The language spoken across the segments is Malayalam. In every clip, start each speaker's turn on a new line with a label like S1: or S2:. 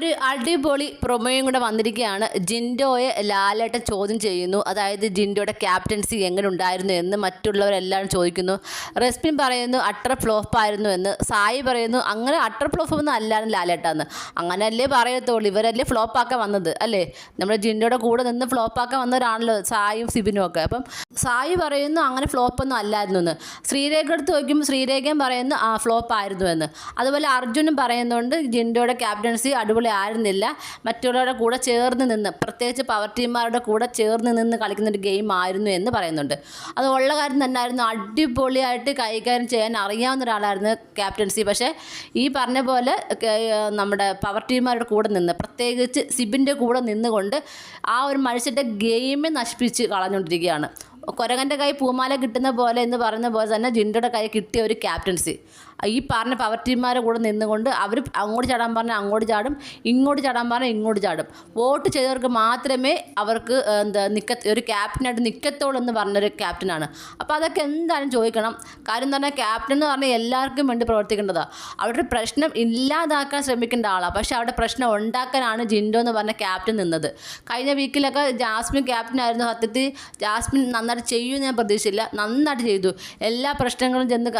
S1: ഒരു അടിപൊളി പ്രൊമോയും കൂടെ വന്നിരിക്കുകയാണ്. ജിൻഡോയെ ലാലേട്ട ചോദ്യം ചെയ്യുന്നു. അതായത് ജിൻഡോയുടെ ക്യാപ്റ്റൻസി എങ്ങനെ ഉണ്ടായിരുന്നു എന്ന് മറ്റുള്ളവരെല്ലാം ചോദിക്കുന്നു. റെസ്പിൻ പറയുന്നു അട്ടർ ഫ്ലോപ്പ് ആയിരുന്നു എന്ന്. സായി പറയുന്നു അങ്ങനെ അട്ടർ ഫ്ലോപ്പ് ഒന്നും അല്ലായിരുന്നു ലാലേട്ടാന്ന്. അങ്ങനെയല്ലേ പറയത്തുള്ളൂ. ഇവരല്ലേ ഫ്ലോപ്പാക്കാൻ വന്നത് അല്ലേ? നമ്മുടെ ജിൻഡോയുടെ കൂടെ നിന്ന് ഫ്ലോപ്പാക്കാൻ വന്നവരാണല്ലോ സായും സിബിനും ഒക്കെ. അപ്പം സായി പറയുന്നു അങ്ങനെ ഫ്ലോപ്പൊന്നും അല്ലായിരുന്നു എന്ന്. ശ്രീരേഖ എടുത്ത് നോക്കുമ്പോൾ ശ്രീരേഖയും പറയുന്നു ആ ഫ്ലോപ്പ് ആയിരുന്നു എന്ന്. അതുപോലെ അർജുനും പറയുന്നുണ്ട് ജിൻഡോയുടെ ക്യാപ്റ്റൻസി അടിപൊളി ആയിരുന്നില്ല. മറ്റുള്ളവരുടെ കൂടെ ചേർന്ന് നിന്ന് പ്രത്യേകിച്ച് പവർ ടീമാരുടെ കൂടെ ചേർന്ന് നിന്ന് കളിക്കുന്ന ഒരു ഗെയിം ആയിരുന്നു എന്ന് പറയുന്നുണ്ട്. അത് ഉള്ള കാര്യം തന്നെ ആയിരുന്നു അടിപൊളിയായിട്ട് കൈകാര്യം ചെയ്യാൻ അറിയാവുന്ന ഒരാളായിരുന്നു ക്യാപ്റ്റൻസി പക്ഷേ ഈ പറഞ്ഞ പോലെ നമ്മുടെ പവർ ടീമാരുടെ കൂടെ നിന്ന് പ്രത്യേകിച്ച് സിബിന്റെ കൂടെ നിന്നുകൊണ്ട് ആ ഒരു മനുഷ്യന്റെ ഗെയിം നശിപ്പിച്ച് കളഞ്ഞുകൊണ്ടിരിക്കുകയാണ്. കൊരങ്ങന്റെ കൈ പൂമാല കിട്ടുന്ന പോലെ എന്ന് പറയുന്ന പോലെ തന്നെ ജിൻഡോയുടെ കൈ കിട്ടിയ ഒരു ക്യാപ്റ്റൻസി ഈ പറഞ്ഞ പവർ ടീമാരുടെ കൂടെ നിന്നുകൊണ്ട് അവർ അങ്ങോട്ട് ചാടാൻ പറഞ്ഞാൽ അങ്ങോട്ട് ചാടും ഇങ്ങോട്ട് ചാടാൻ പറഞ്ഞാൽ ഇങ്ങോട്ട് ചാടും. വോട്ട് ചെയ്തവർക്ക് മാത്രമേ അവർക്ക് എന്താ നിക്ക ഒരു ക്യാപ്റ്റനായിട്ട് നിൽക്കത്തുള്ളൂ എന്ന് പറഞ്ഞൊരു ക്യാപ്റ്റനാണ് അപ്പോൾ അതൊക്കെ എന്തായാലും ചോദിക്കണം? കാര്യം എന്ന് പറഞ്ഞാൽ ക്യാപ്റ്റൻ എന്ന് പറഞ്ഞാൽ എല്ലാവർക്കും വേണ്ടി പ്രവർത്തിക്കേണ്ടതാണ് അവരുടെ പ്രശ്നം ഇല്ലാതാക്കാൻ ശ്രമിക്കേണ്ട ആളാണ് പക്ഷേ അവിടെ പ്രശ്നം ഉണ്ടാക്കാനാണ് ജിൻഡോ എന്ന് പറഞ്ഞ ക്യാപ്റ്റൻ നിന്നത്. കഴിഞ്ഞ വീക്കിലൊക്കെ ജാസ്മിൻ ക്യാപ്റ്റൻ ആയിരുന്നു. സത്യത്തിൽ ജാസ്മിൻ നന്നായിട്ട് ചെയ്യുമെന്ന് ഞാൻ പ്രതീക്ഷിച്ചില്ല. നന്നായിട്ട് ചെയ്തു. എല്ലാ പ്രശ്നങ്ങളും ചെന്ന്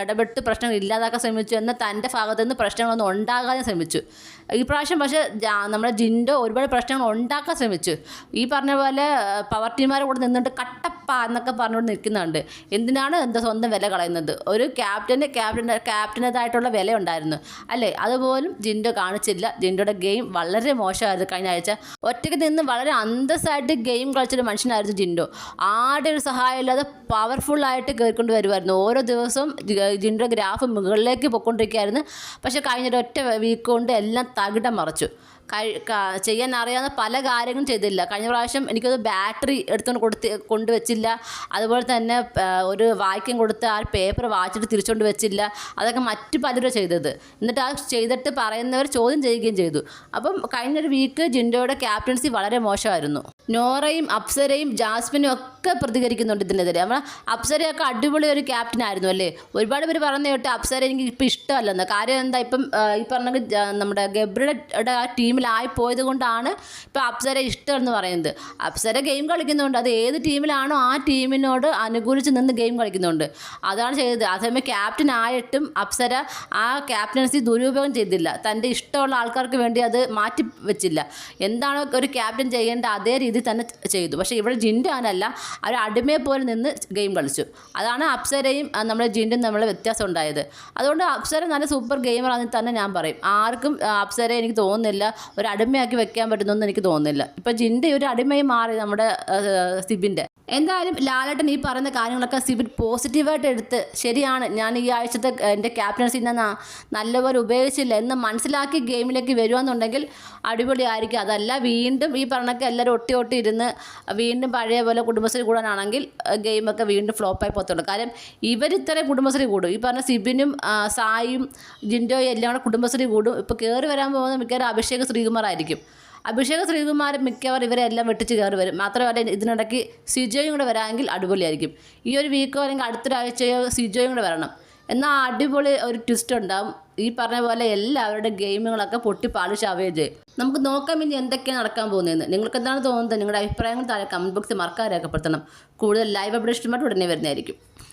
S1: ഇടപെട്ട് പ്രശ്നങ്ങൾ ഇല്ലാതാക്കാൻ ശ്രമിച്ചു എന്നാൽ തന്റെ ഭാഗത്തുനിന്ന് പ്രശ്നങ്ങളൊന്നും ഉണ്ടാകാതെ ശ്രമിച്ചു. ഈ പ്രാവശ്യം പക്ഷേ നമ്മുടെ ജിൻഡോ ഒരുപാട് പ്രശ്നങ്ങൾ ഉണ്ടാക്കാൻ ശ്രമിച്ചു. ഈ പറഞ്ഞ പോലെ പവർ ടീമാരെ കൂടെ നിന്നിട്ട് കട്ടപ്പ എന്നൊക്കെ പറഞ്ഞുകൊണ്ട് നിൽക്കുന്നുണ്ട്. എന്തിനാണ് എന്താ സ്വന്തം വില കളയുന്നത്? ഒരു ക്യാപ്റ്റന്റെ ക്യാപ്റ്റൻ ക്യാപ്റ്റനേതായിട്ടുള്ള വില ഉണ്ടായിരുന്നു അല്ലേ? അതുപോലും ജിൻഡോ കാണിച്ചില്ല. ജിൻഡോയുടെ ഗെയിം വളരെ മോശമായിരുന്നു കഴിഞ്ഞ ആഴ്ച. ഒറ്റയ്ക്ക് നിന്ന് വളരെ അന്തസ്സായിട്ട് ഗെയിം കളിച്ചൊരു മനുഷ്യനായിരുന്നു ജിൻഡോ. ആരുടെ ഒരു സഹായം ഇല്ലാതെ പവർഫുള്ളായിട്ട് കയറിക്കൊണ്ട് വരുമായിരുന്നു ഓരോ ദിവസവും ജിൻഡോ ഗ്രാഫ് മുകളിലേക്ക് പൊയ്ക്കൊണ്ടിരിക്കുകയായിരുന്നു. പക്ഷേ കഴിഞ്ഞൊരു ഒറ്റ വീക്ക് കൊണ്ട് എല്ലാം തകിടം മറച്ചു. ചെയ്യാൻ അറിയാവുന്ന പല കാര്യങ്ങളും ചെയ്തില്ല. കഴിഞ്ഞ പ്രാവശ്യം എനിക്കത് ബാറ്ററി എടുത്തുകൊണ്ട് കൊടുത്ത് കൊണ്ടുവച്ചില്ല അതുപോലെ തന്നെ ഒരു വായിക്കം കൊടുത്ത് ആ പേപ്പർ വായിച്ചിട്ട് തിരിച്ചുകൊണ്ട് വെച്ചില്ല. അതൊക്കെ മറ്റു പലരും ചെയ്തത്. എന്നിട്ട് ആ ചെയ്തിട്ട് പറയുന്നവർ ചോദ്യം ചെയ്യുകയും ചെയ്തു. അപ്പം കഴിഞ്ഞൊരു വീക്ക് ജിൻഡോയുടെ ക്യാപ്റ്റൻസി വളരെ മോശമായിരുന്നു. നോറയും അപ്സരയും ജാസ്മിനും ഒക്കെ പ്രതികരിക്കുന്നുണ്ട് ഇതിനെതിരെ. നമ്മൾ അപ്സരയൊക്കെ അടിപൊളി ഒരു ക്യാപ്റ്റൻ ആയിരുന്നു അല്ലേ? ഒരുപാട് പേര് പറഞ്ഞു കേട്ട് അപ്സര എനിക്ക് ഇപ്പം ഇഷ്ടമല്ലെന്ന്. കാര്യം എന്താ ഇപ്പം ഈ പറഞ്ഞ നമ്മുടെ ഗബ്രിയുടെ ആ ടീമിലായി പോയത് കൊണ്ടാണ് ഇപ്പം അപ്സര ഇഷ്ടം എന്ന് പറയുന്നത്. അപ്സര ഗെയിം കളിക്കുന്നുണ്ട്. അത് ഏത് ടീമിലാണോ ടീമിനോട് അനുകൂലിച്ച് നിന്ന് ഗെയിം കളിക്കുന്നുണ്ട്. അതാണ് ചെയ്തത്. അതേസമയം ക്യാപ്റ്റൻ ആയിട്ടും അപ്സര ആ ക്യാപ്റ്റൻസി ദുരുപയോഗം ചെയ്തില്ല. തന്റെ ഇഷ്ടമുള്ള ആൾക്കാർക്ക് വേണ്ടി അത് മാറ്റി വെച്ചില്ല. എന്താണോ ഒരു ക്യാപ്റ്റൻ ചെയ്യേണ്ട അതേ രീതി തന്നെ ചെയ്തു. പക്ഷേ ഇവിടെ ജിൻഡു അങ്ങനല്ല. അവർ അടിമയെ പോലെ നിന്ന് ഗെയിം കളിച്ചു. അതാണ് അപ്സരയും നമ്മുടെ ജിൻഡും തമ്മിലുള്ള വ്യത്യാസം ഉണ്ടായത്. അതുകൊണ്ട് അപ്സര നല്ല സൂപ്പർ ഗെയിമറാണെന്ന് തന്നെ ഞാൻ പറയും. ആർക്കും ആ, അപ്സരയെ എനിക്ക് തോന്നുന്നില്ല. ഒരു അടിമയാക്കി വെക്കാൻ പറ്റുന്നൊന്നും എനിക്ക് തോന്നുന്നില്ല. ഇപ്പം ജിൻഡു ഒരു അടിമയും മാറി നമ്മുടെ ആ, സിബിന്റെ. എന്തായാലും ലാലേട്ടൻ ഈ പറയുന്ന കാര്യങ്ങളൊക്കെ സിബിൻ പോസിറ്റീവായിട്ട് എടുത്ത് ശരിയാണ്. ഞാൻ ഈ ആഴ്ചത്തെ എന്റെ ക്യാപ്റ്റൻസി ഞാൻ നല്ലപോലെ ഉപയോഗിച്ചില്ല. എന്ന് മനസ്സിലാക്കി ഗെയിമിലേക്ക് വരുവാന്നുണ്ടെങ്കിൽ അടിപൊളിയായിരിക്കും. അതല്ല വീണ്ടും ഈ പറഞ്ഞൊക്കെ എല്ലാവരും ഒട്ടി ഒട്ടി ഇരുന്ന് വീണ്ടും പഴയ പോലെ കുടുംബശ്രീ കൂടാനാണെങ്കിൽ ഗെയിമൊക്കെ വീണ്ടും ഫ്ലോപ്പായി പോകത്തുള്ളൂ. കാര്യം ഇവർ ഇത്ര കുടുംബശ്രീ കൂടും. ഈ പറഞ്ഞ സിബിനും സായും ജിൻഡോയും എല്ലാം കൂടെ കുടുംബശ്രീ കൂടും. ഇപ്പോൾ കയറി വരാൻ പോകുന്ന മിക്കവാറും അഭിഷേക് ശ്രീകുമാർ ആയിരിക്കും അഭിഷേക് ശ്രീകുമാർ മിക്കവാറും ഇവരെല്ലാം വെട്ടിച്ച് കയറി വരും. മാത്രമല്ല ഇതിനിടയ്ക്ക് സിജോയും കൂടെ വരാമെങ്കിൽ അടിപൊളിയായിരിക്കും. ഈ ഒരു വീക്കോ അല്ലെങ്കിൽ അടുത്തൊരാഴ്ചയോ സിജോയും കൂടെ വരണം. എന്നാൽ അടിപൊളി ഒരു ട്വിസ്റ്റ് ഉണ്ടാവും. ഈ പറഞ്ഞ പോലെ എല്ലാവരുടെ ഗെയിമുകളൊക്കെ പൊട്ടി പാളിച്ചാവുകയും ചെയ്യും നമുക്ക് നോക്കാം ഇനി എന്തൊക്കെയാണ് നടക്കാൻ പോകുന്നതെന്ന്. നിങ്ങൾക്ക് എന്താണ് തോന്നുന്നത്? നിങ്ങളുടെ അഭിപ്രായങ്ങൾ താഴെ കമന്റ് ബോക്സിൽ മറക്കാൻ രേഖപ്പെടുത്തണം. കൂടുതൽ ലൈവ് അപ്ഡേഷനുമായിട്ട് ഉടനെ വരുന്നതായിരിക്കും.